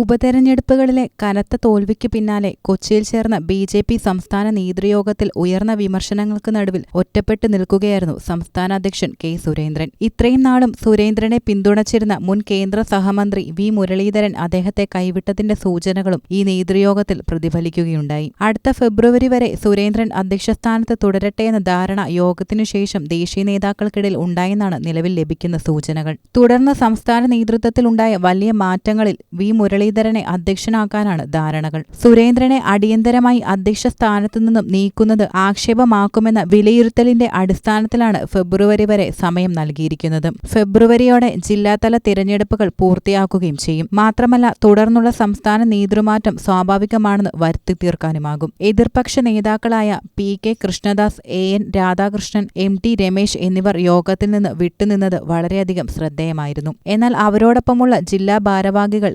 ഉപതെരഞ്ഞെടുപ്പുകളിലെ കനത്ത തോൽവിക്ക് പിന്നാലെ കൊച്ചിയിൽ ചേർന്ന ബി ജെ പി സംസ്ഥാന നേതൃയോഗത്തിൽ ഉയർന്ന വിമർശനങ്ങൾക്ക് നടുവിൽ ഒറ്റപ്പെട്ടു നിൽക്കുകയായിരുന്നു സംസ്ഥാന അധ്യക്ഷൻ കെ സുരേന്ദ്രൻ. ഇത്രയും നാളും സുരേന്ദ്രനെ പിന്തുണച്ചിരുന്ന മുൻ കേന്ദ്ര സഹമന്ത്രി വി മുരളീധരൻ അദ്ദേഹത്തെ കൈവിട്ടതിന്റെ സൂചനകളും ഈ നേതൃയോഗത്തിൽ പ്രതിഫലിക്കുകയുണ്ടായി. അടുത്ത ഫെബ്രുവരി വരെ സുരേന്ദ്രൻ അധ്യക്ഷസ്ഥാനത്ത് തുടരട്ടെ എന്ന ധാരണ യോഗത്തിനുശേഷം ദേശീയ നേതാക്കൾക്കിടയിൽ ഉണ്ടായെന്നാണ് നിലവിൽ ലഭിക്കുന്ന സൂചനകൾ. തുടർന്ന് സംസ്ഥാന നേതൃത്വത്തിലുണ്ടായ വലിയ മാറ്റങ്ങളിൽ വി മുരളീധരനെ അധ്യക്ഷനാക്കാനാണ് ധാരണകൾ. സുരേന്ദ്രനെ അടിയന്തരമായി അധ്യക്ഷ സ്ഥാനത്തു നിന്നും നീക്കുന്നത് ആക്ഷേപമാക്കുമെന്ന വിലയിരുത്തലിന്റെ അടിസ്ഥാനത്തിലാണ് ഫെബ്രുവരി വരെ സമയം നൽകിയിരിക്കുന്നത്. ഫെബ്രുവരിയോടെ ജില്ലാതല തിരഞ്ഞെടുപ്പുകൾ പൂർത്തിയാക്കുകയും ചെയ്യും. മാത്രമല്ല തുടർന്നുള്ള സംസ്ഥാന നേതൃമാറ്റം സ്വാഭാവികമാണെന്ന് വരുത്തി തീർക്കാനുമാകും എതിർപക്ഷ നേതാക്കളായ P K Krishnadas A N Radhakrishnan M T Ramesh എന്നിവർ യോഗത്തിൽ നിന്ന് വിട്ടുനിന്നത് വളരെയധികം ശ്രദ്ധേയമായിരുന്നു. എന്നാൽ അവരോടൊപ്പമുള്ള ജില്ലാ ഭാരവാഹികൾ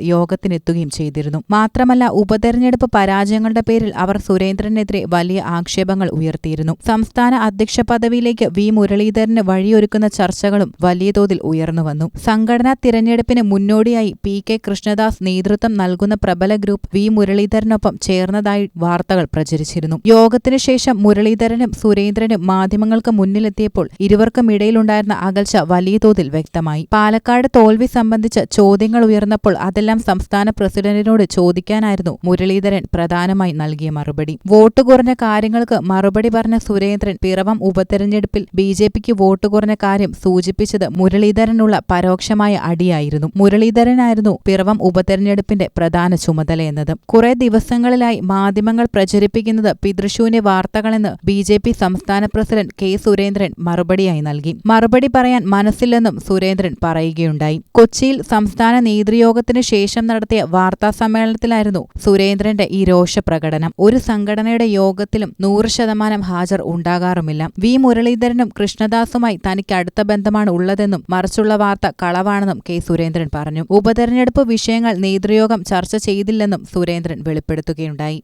യോഗത്തിനെത്തുകയും ചെയ്തിരുന്നു. മാത്രമല്ല ഉപതെരഞ്ഞെടുപ്പ് പരാജയങ്ങളുടെ പേരിൽ അവർ സുരേന്ദ്രനെതിരെ വലിയ ആക്ഷേപങ്ങൾ ഉയർത്തിയിരുന്നു. സംസ്ഥാന അധ്യക്ഷ പദവിയിലേക്ക് വി. മുരളീധരന് വഴിയൊരുക്കുന്ന ചർച്ചകളും വലിയ തോതിൽ ഉയർന്നുവന്നു സംഘടനാ തിരഞ്ഞെടുപ്പിന് മുന്നോടിയായി പി. കെ. കൃഷ്ണദാസ് നേതൃത്വം നൽകുന്ന പ്രബല ഗ്രൂപ്പ് വി. മുരളീധരനൊപ്പം ചേർന്നതായി വാർത്തകൾ പ്രചരിച്ചിരുന്നു. യോഗത്തിനു ശേഷം മുരളീധരനും സുരേന്ദ്രനും മാധ്യമങ്ങൾക്ക് മുന്നിലെത്തിയപ്പോൾ ഇരുവർക്കും ഇടയിലുണ്ടായിരുന്ന അകൽച്ച വലിയ തോതിൽ വ്യക്തമായി. പാലക്കാട് തോൽവി സംബന്ധിച്ച് ചോദ്യങ്ങൾ ഉയർന്നപ്പോൾ അതെല്ലാം സംസ്ഥാന പ്രസിഡന്റിനോട് ചോദിക്കാനായിരുന്നു മുരളീധരൻ പ്രധാനമായി നൽകിയ മറുപടി. വോട്ട് കുറഞ്ഞ കാര്യങ്ങൾക്ക് മറുപടി പറഞ്ഞ സുരേന്ദ്രൻ പിറവം ഉപതെരഞ്ഞെടുപ്പിൽ ബി ജെ പിക്ക് വോട്ട് കുറഞ്ഞ കാര്യം സൂചിപ്പിച്ചത് മുരളീധരനുള്ള പരോക്ഷമായ അടിയായിരുന്നു. മുരളീധരനായിരുന്നു പിറവം ഉപതെരഞ്ഞെടുപ്പിന്റെ പ്രധാന ചുമതലയെന്നത് കുറെ ദിവസങ്ങളിലായി മാധ്യമങ്ങൾ പ്രചരിപ്പിക്കുന്നത് പിതൃശൂന്യ വാർത്തകളെന്ന് ബി ജെ പി സംസ്ഥാന പ്രസിഡന്റ് കെ സുരേന്ദ്രൻ മറുപടിയായി നൽകി. മറുപടി പറയാൻ മനസ്സില്ലെന്നും സുരേന്ദ്രൻ പറയുകയുണ്ടായി. കൊച്ചിയിൽ സംസ്ഥാന നേതൃയോഗത്തിന് ശേഷം നടത്തിയ വാർത്താ സമ്മേളനത്തിലായിരുന്നു സുരേന്ദ്രന്റെ ഈ രോഷപ്രകടനം ഒരു സംഘടനയുടെ യോഗത്തിലും നൂറ് ശതമാനം ഹാജർ ഉണ്ടാകാറുമില്ല. വി. മുരളീധരനും കൃഷ്ണദാസുമായി തനിക്ക് അടുത്ത ബന്ധമാണ് ഉള്ളതെന്നും മറിച്ചുള്ള വാർത്ത കളവാണെന്നും കെ. സുരേന്ദ്രൻ പറഞ്ഞു. ഉപതെരഞ്ഞെടുപ്പ് വിഷയങ്ങൾ നേതൃയോഗം ചർച്ച ചെയ്തില്ലെന്നും സുരേന്ദ്രൻ വെളിപ്പെടുത്തുകയുണ്ടായി.